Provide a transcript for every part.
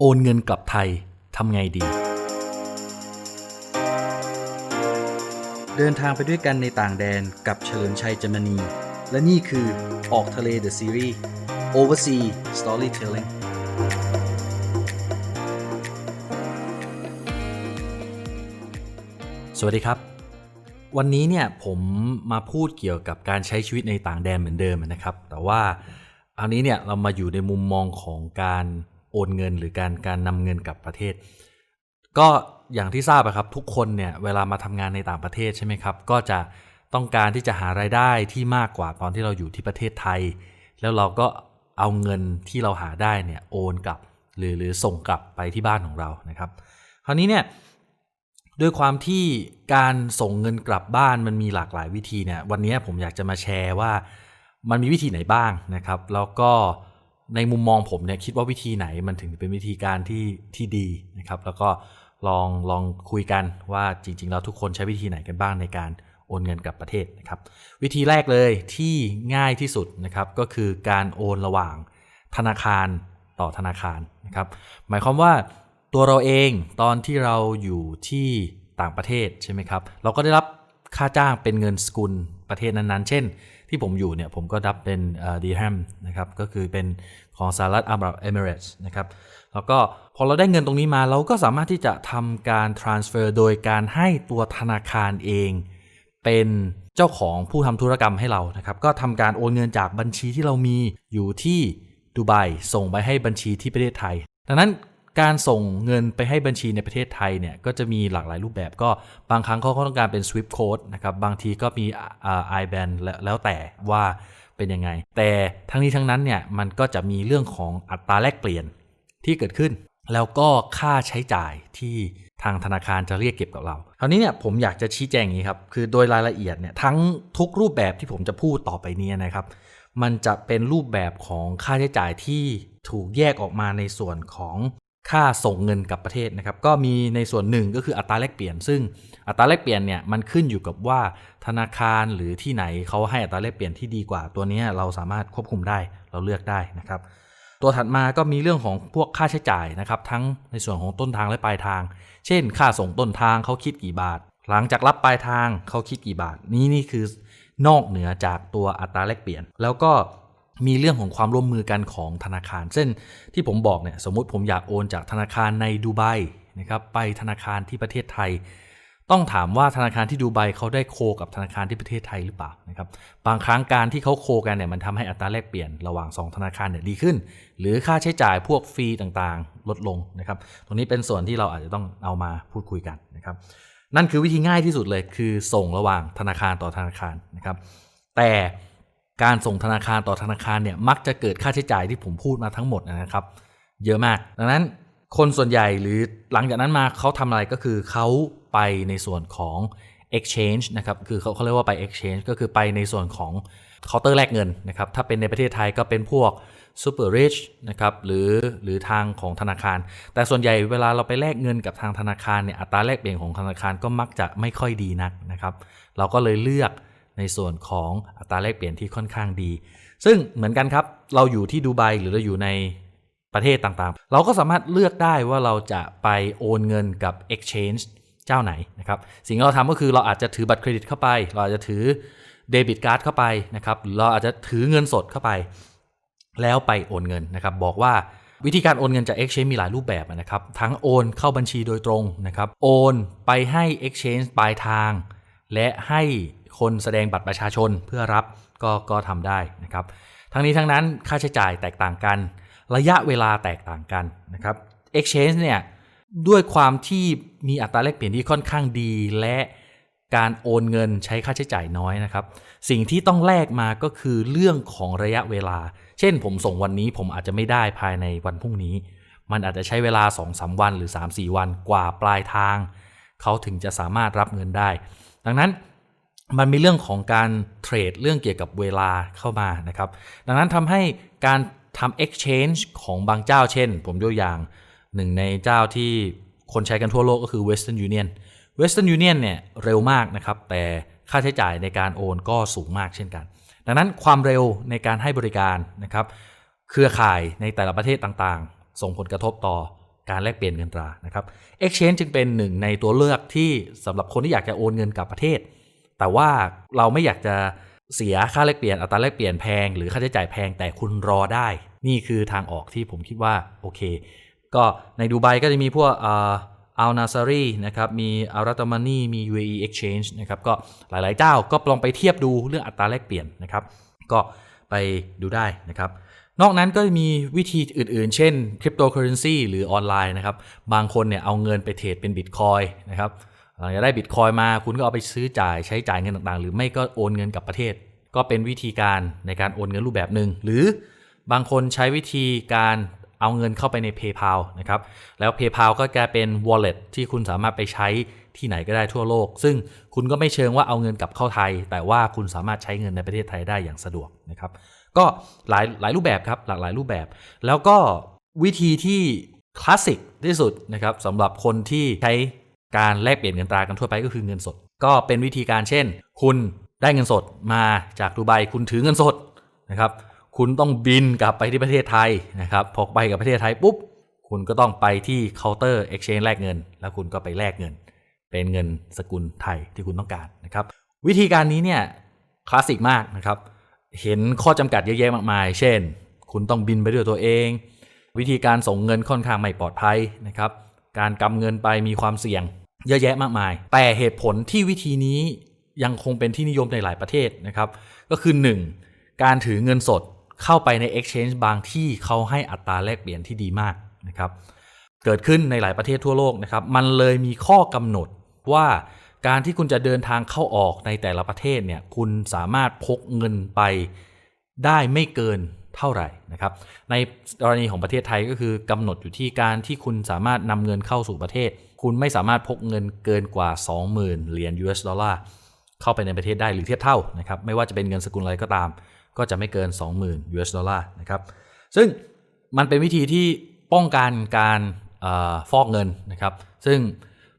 โอนเงินกลับไทยทำไงดี เดินทางไปด้วยกันในต่างแดนกับเฉลิมชัยจมณีและนี่คือออกทะเล The Series Oversea Storytelling สวัสดีครับ วันนี้เนี่ยผมมาพูดเกี่ยวกับการใช้ชีวิตในต่างแดนเหมือนเดิมนะครับ แต่ว่าอันนี้เนี่ยเรามาอยู่ในมุมมองของการ โอนเงินหรือการการนำเงินกลับประเทศ ก็อย่างที่ทราบอะครับทุกคนเนี่ยเวลามาทำงานในต่างประเทศใช่ไหมครับ ก็จะต้องการที่จะหารายได้ที่มากกว่าตอนที่เราอยู่ที่ประเทศไทย แล้วเราก็เอาเงินที่เราหาได้เนี่ยโอนกลับหรือหรือส่งกลับไปที่บ้านของเรานะครับ คราวนี้เนี่ยด้วยความที่การส่งเงินกลับบ้านมันมีหลากหลายวิธีเนี่ยวันนี้ผมอยากจะมาแชร์ว่ามันมีวิธีไหนบ้างนะครับ แล้วก็ ในมุมมองผมเนี่ยคิดว่าวิธีไหนมันถึงเป็นวิธีการที่ที่ดีนะครับ แล้วก็ลองลองคุยกันว่าจริง ๆ แล้วทุกคนใช้วิธีไหนกันบ้างในการโอนเงินกลับประเทศนะครับ วิธีแรกเลยที่ง่ายที่สุดนะครับก็คือการโอนระหว่างธนาคารต่อธนาคารนะครับ หมายความว่าตัวเราเองตอนที่เราอยู่ที่ต่างประเทศใช่ไหมครับ เราก็ได้รับค่าจ้างเป็นเงินสกุลประเทศนั้นๆ เช่น ที่ผมอยู่เนี่ยผมก็รับเป็นดีแฮมนะครับก็คือเป็นของสหรัฐอาหรับเอมิเรตส์นะครับแล้วก็พอเราได้เงินตรงนี้มาเราก็สามารถที่จะทำการ transfer โดยการให้ตัวธนาคารเอง เป็นเจ้าของผู้ทำธุรกรรมให้เรานะครับก็ทำการโอนเงินจากบัญชีที่เรามีอยู่ที่ดูไบส่งไปให้บัญชีที่ประเทศไทย ดังนั้น การส่งเงินไปให้บัญชีในประเทศไทยเนี่ยก็จะมีหลากหลายรูปแบบก็บางครั้งเขาก็ต้องการเป็น Swift Code นะครับบางทีก็มี IBAN แล้วแต่ว่าเป็นยังไง แต่ทั้งนี้ทั้งนั้นเนี่ยมันก็จะมีเรื่องของอัตราแลกเปลี่ยนที่เกิดขึ้น แล้วก็ค่าใช้จ่ายที่ทางธนาคารจะเรียกเก็บกับเราคราวนี้เนี่ยผมอยากจะชี้แจงอย่างนี้ครับคือโดยรายละเอียดเนี่ยทั้งทุกรูปแบบที่ผมจะพูดต่อไปนี้นะครับ มันจะเป็นรูปแบบของค่าใช้จ่ายที่ถูกแยกออกมาในส่วนของ ค่าส่งเงินกับประเทศนะครับก็มีในส่วนหนึ่งก็คืออัตราแลกเปลี่ยน ซึ่งอัตราแลกเปลี่ยนเนี่ยมันขึ้นอยู่กับว่าธนาคารหรือที่ไหนเขาให้อัตราแลกเปลี่ยนที่ดีกว่า ตัวนี้เราสามารถควบคุมได้เราเลือกได้นะครับ ตัวถัดมาก็มีเรื่องของพวกค่าใช้จ่ายนะครับทั้งในส่วนของต้นทางและปลายทาง เช่น ค่าส่งต้นทางเขาคิดกี่บาท หลังจากรับปลายทางเขาคิดกี่บาท นี่นี่คือนอกเหนือจากตัวอัตราแลกเปลี่ยน แล้วก็ มีเรื่องของความร่วมมือกันของธนาคาร เช่นที่ผมบอกเนี่ยสมมุติผมอยากโอนจากธนาคารในดูไบนะครับไปธนาคารที่ประเทศไทย ต้องถามว่าธนาคารที่ดูไบเขาได้โคกับธนาคารที่ประเทศไทยหรือเปล่านะครับบางครั้งการที่เขาโคกันเนี่ยมันทำให้อัตราแลกเปลี่ยนระหว่าง 2 ธนาคารเนี่ยดีขึ้น หรือค่าใช้จ่ายพวกฟรีต่างๆ ลดลงนะครับตรงนี้เป็นส่วนที่เราอาจจะต้องเอามาพูดคุยกันนะครับนั่นคือวิธีง่ายที่สุดเลยคือส่งระหว่างธนาคารต่อธนาคารนะครับแต่ การส่งธนาคารต่อธนาคารเนี่ยมักจะเกิดค่าใช้จ่ายที่ผมพูดมาทั้งหมดนะครับ เยอะมาก ดังนั้นคนส่วนใหญ่หรือหลังจากนั้นมาเขาทำอะไรก็คือเขาไปในส่วนของ exchange นะครับคือเขาเขาเรียกว่าไป exchange ก็คือไปในส่วนของเคาน์เตอร์แลกเงินนะครับถ้าเป็นในประเทศไทยก็เป็นพวก super rich นะครับหรือหรือทางของธนาคาร แต่ส่วนใหญ่เวลาเราไปแลกเงินกับทางธนาคารเนี่ยอัตราแลกเปลี่ยนของธนาคารก็มักจะไม่ค่อยดีนักนะครับ เราก็เลยเลือก ในส่วนของอัตราแลกเปลี่ยนที่ค่อนข้างดี ซึ่งเหมือนกันครับ เราอยู่ที่ดูไบหรือเราอยู่ในประเทศต่างๆ เราก็สามารถเลือกได้ว่าเราจะไปโอนเงินกับ exchange เจ้าไหนนะครับ สิ่งที่เราทำก็คือเราอาจจะถือบัตรเครดิตเข้าไป เราอาจจะถือเดบิตการ์ดเข้าไปนะครับเราอาจจะถือเงินสดเข้าไป แล้วไปโอนเงินนะครับ บอกว่าวิธีการโอนเงินจาก Exchange มีหลายรูปแบบนะครับ ทั้งโอนเข้าบัญชีโดยตรงนะครับ โอนไปให้ Exchange ปลายทาง และให้ คนแสดงบัตรประชาชนเพื่อรับก็ก็ทำได้นะครับ ทั้งนี้ทั้งนั้นค่าใช้จ่ายแตกต่างกัน ระยะเวลาแตกต่างกันนะครับ Exchange เนี่ยด้วยความที่มีอัตราแลกเปลี่ยนที่ค่อนข้างดีและการโอนเงินใช้ค่าใช้จ่ายน้อยนะครับ สิ่งที่ต้องแลกมาก็คือเรื่องของระยะเวลา เช่นผมส่งวันนี้ผมอาจจะไม่ได้ภายในวันพรุ่งนี้ มันอาจจะใช้เวลา 2-3 วันหรือ 3-4 วันกว่าปลายทาง เขาถึงจะสามารถรับเงินได้ ดังนั้น มันมีเรื่องของการเทรดเรื่องเกี่ยวกับเวลาเข้ามานะครับ ดังนั้นทำให้การทำ exchange ของบางเจ้าเช่น ผมยกอย่างหนึ่งในเจ้าที่คนใช้กันทั่วโลกก็คือ Western Union Western Union เนี่ยเร็วมากนะครับ แต่ค่าใช้จ่ายในการโอนก็สูงมากเช่นกัน ดังนั้นความเร็วในการให้บริการนะครับ เครือข่ายในแต่ละประเทศต่างๆ ส่งผลกระทบต่อการแลกเปลี่ยนเงินตรานะครับ exchange จึงเป็นหนึ่งในตัวเลือกที่สำหรับคนที่อยากจะโอนเงินกลับประเทศ แต่ว่าเราไม่อยากจะเสียค่าแลกเปลี่ยนอัตราแลกเปลี่ยนแพงหรือค่าใช้จ่ายแพงแต่คุณรอได้ นี่คือทางออกที่ผมคิดว่าโอเค ก็ในดูไบก็จะมีพวกอัลนาซารีนะครับมีอารัตมานีมี UAE Exchange นะครับก็หลาย ๆ เจ้าก็ลองไปเทียบดูเรื่องอัตราแลกเปลี่ยนนะครับ ก็ไปดูได้นะครับ นอกนั้นก็มีวิธีอื่น ๆ เช่นคริปโตเคอเรนซีหรือออนไลน์นะครับ บางคนเนี่ยเอาเงินไปเทรดเป็นบิตคอยนะครับ หลังจากได้บิตคอยมาคุณก็เอาไปซื้อจ่ายใช้จ่ายเงินต่างๆ หรือไม่ก็โอนเงินกับประเทศ ก็เป็นวิธีการในการโอนเงินรูปแบบหนึ่งหรือบางคนใช้วิธีการเอาเงินเข้าไปใน PayPal นะครับ แล้ว PayPal ก็กลายเป็น wallet ที่คุณสามารถไปใช้ที่ไหนก็ได้ทั่วโลก ซึ่งคุณก็ไม่เชิงว่าเอาเงินกลับเข้าไทย แต่ว่าคุณสามารถใช้เงินในประเทศไทยได้อย่างสะดวกนะครับ ก็หลายหลายรูปแบบครับ หลากหลายรูปแบบ แล้วก็วิธีที่คลาสสิกที่สุดนะครับสำหรับคนที่ใช้ การแลกเปลี่ยนเงินตรากันทั่วไปก็คือเงินสด ก็เป็นวิธีการเช่น คุณได้เงินสดมาจากดูไบคุณถือเงินสดนะครับ คุณต้องบินกลับไปที่ประเทศไทยนะครับพอไปกับประเทศไทยปุ๊บคุณก็ต้องไปที่เคาน์เตอร์ exchange แลกเงิน แล้วคุณก็ไปแลกเงิน เป็นเงินสกุลไทยที่คุณต้องการนะครับ วิธีการนี้เนี่ยคลาสสิกมากนะครับ เห็นข้อจำกัดเยอะแยะมากมาย เช่น คุณต้องบินไปด้วยตัวเอง วิธีการส่งเงินค่อนข้างไม่ปลอดภัยนะครับ การกำเงินไปมีความเสี่ยง เยอะแยะมากมาย แต่เหตุผลที่วิธีนี้ยังคงเป็นที่นิยมในหลายประเทศนะครับ ก็คือ 1. การถือเงินสดเข้าไปใน Exchange บางที่เขาให้อัตราแลกเปลี่ยนที่ดีมากนะครับ เกิดขึ้นในหลายประเทศทั่วโลกนะครับ มันเลยมีข้อกำหนดว่าการที่คุณจะเดินทางเข้าออกในแต่ละประเทศเนี่ย คุณสามารถพกเงินไปได้ไม่เกิน เท่าไหร่นะครับ ในกรณีของประเทศไทยก็คือกำหนดอยู่ที่การที่คุณสามารถนำเงินเข้าสู่ประเทศ คุณไม่สามารถพกเงินเกินกว่า 20,000 เหรียญ US ดอลลาร์เข้าไปในประเทศได้หรือเทียบเท่านะครับ ไม่ว่าจะเป็นเงินสกุลอะไรก็ตาม ก็จะไม่เกิน 20,000 US ดอลลาร์นะครับ ซึ่งมันเป็นวิธีที่ป้องกันการออฟอกเงินนะครับ ซึ่ง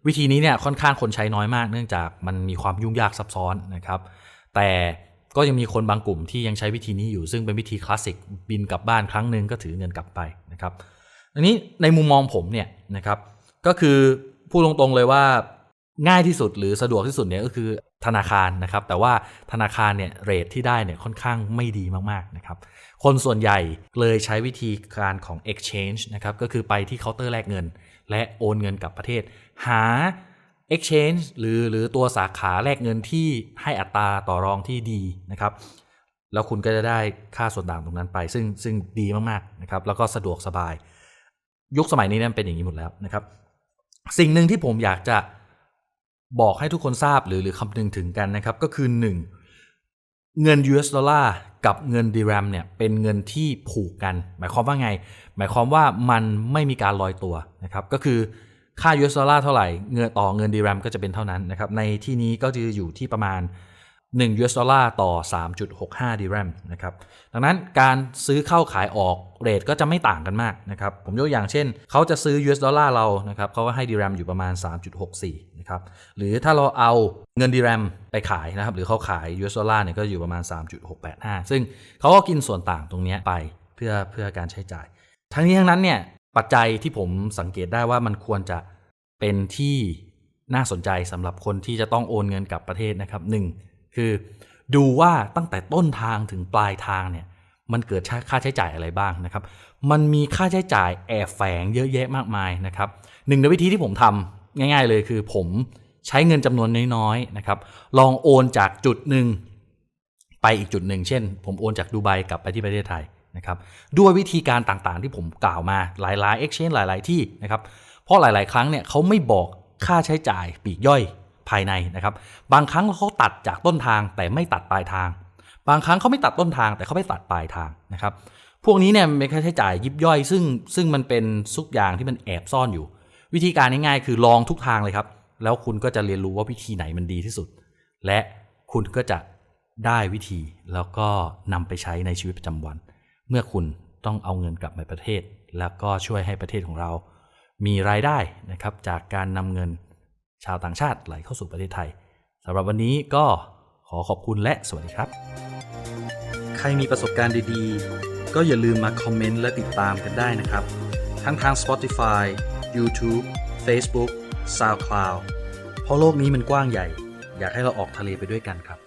วิธีนี้เนี่ยค่อนข้างคนใช้น้อยมาก เนื่องจากมันมีความยุ่งยากซับซ้อนนะครับ แต่ ก็ยังมีคนบางกลุ่มที่ยังใช้วิธีนี้อยู่ ซึ่งเป็นวิธีคลาสสิกบินกลับบ้านครั้งหนึ่งก็ถือเงินกลับไปนะครับอันนี้ในมุมมองผมเนี่ยนะครับก็คือพูดตรงๆเลยว่าง่ายที่สุดหรือสะดวกที่สุดเนี่ยก็คือธนาคารนะครับ แต่ว่าธนาคารเนี่ยเรทที่ได้เนี่ยค่อนข้างไม่ดีมากๆนะครับคนส่วนใหญ่เลยใช้วิธีการของ exchange นะครับก็คือไปที่เคาน์เตอร์แลกเงิน และโอนเงินกลับประเทศ หา exchange หรือหรือตัวสาขาแลกเงินที่ให้อัตราต่อรองที่ดีนะครับ แล้วคุณก็จะได้ค่าส่วนต่างตรงนั้นไป ซึ่งซึ่งดีมากๆนะครับ แล้วก็สะดวกสบาย ยุคสมัยนี้นั้นเป็นอย่างนี้หมดแล้วนะครับ สิ่งหนึ่งที่ผมอยากจะบอกให้ทุกคนทราบหรือหรือคำนึงถึงกันนะครับ ก็คือ 1. เงิน US ดอลลาร์กับเงินดีแรมเนี่ยเป็นเงินที่ผูกกัน หมายความว่าไง หมายความว่ามันไม่มีการลอยตัวนะครับ ก็คือ ค่า US ดอลลาร์เท่าไหร่ เงินต่อเงินดีแรมก็จะเป็นเท่านั้นนะครับ ในที่นี้ก็จะอยู่ที่ประมาณ1 US ดอลลาร์ต่อ 3.65ดีแรมนะครับ ดังนั้นการซื้อเข้าขายออกเรทก็จะไม่ต่างกันมากนะครับ ผมยกอย่างเช่น เขาจะซื้อ US ดอลลาร์เรานะครับเขาก็ให้ดีแรมอยู่ประมาณ 3.64นะครับ หรือถ้าเราเอาเงินดีแรมไปขายนะครับ หรือเขาขาย US ดอลลาร์เนี่ยก็อยู่ประมาณ 3.685 ซึ่งเขาก็กินส่วนต่างตรงนี้ไปเพื่อเพื่อการใช้จ่าย ทั้งนี้ทั้งนั้นเนี่ยปัจจัยที่ผมสังเกตได้ว่ามันควรจะ เป็นที่น่าสนใจสำหรับคนที่จะต้องโอนเงินกลับประเทศนะครับหนึ่งคือดูว่าตั้งแต่ต้นทางถึงปลายทางเนี่ยมันเกิดค่าใช้จ่ายอะไรบ้างนะครับ มันมีค่าใช้จ่ายแอบแฝงเยอะแยะมากมายนะครับหนึ่งในวิธีที่ผมทำง่าย ๆ เลยคือผมใช้เงินจำนวนน้อยๆนะครับ ลองโอนจากจุดหนึ่งไปอีกจุดหนึ่ง เช่น ผมโอนจากดูไบกลับไปที่ประเทศไทยนะครับ ด้วยวิธีการต่างๆที่ผมกล่าวมาหลายๆ exchange หลาย ๆ ที่นะครับ เพราะหลาย ๆ ครั้งเนี่ยเขาไม่บอกค่าใช้จ่ายปีกย่อยภายในนะครับ บางครั้งเขาตัดจากต้นทางแต่ไม่ตัดปลายทาง บางครั้งเขาไม่ตัดต้นทางแต่เขาไม่ตัดปลายทางนะครับ พวกนี้เนี่ยเป็นค่าใช้จ่ายยิบย่อย ซึ่งซึ่งมันเป็นทุกอย่างที่มันแอบซ่อนอยู่ วิธีการง่ายๆคือลองทุกทางเลยครับ แล้วคุณก็จะเรียนรู้ว่าวิธีไหนมันดีที่สุด และคุณก็จะได้วิธีแล้วก็นำไปใช้ในชีวิตประจำวัน เมื่อคุณต้องเอาเงินกลับมาประเทศ แล้วก็ช่วยให้ประเทศของเรา มีรายได้นะครับจากการนำเงินชาวต่างชาติไหลเข้าสู่ประเทศไทยสำหรับวันนี้ก็ขอขอบคุณและสวัสดีครับ ใครมีประสบการณ์ดีๆ ก็อย่าลืมมาคอมเมนต์และติดตามกันได้นะครับ ทั้งทาง Spotify YouTube Facebook SoundCloud เพราะโลกนี้มันกว้างใหญ่ อยากให้เราออกทะเลไปด้วยกันครับ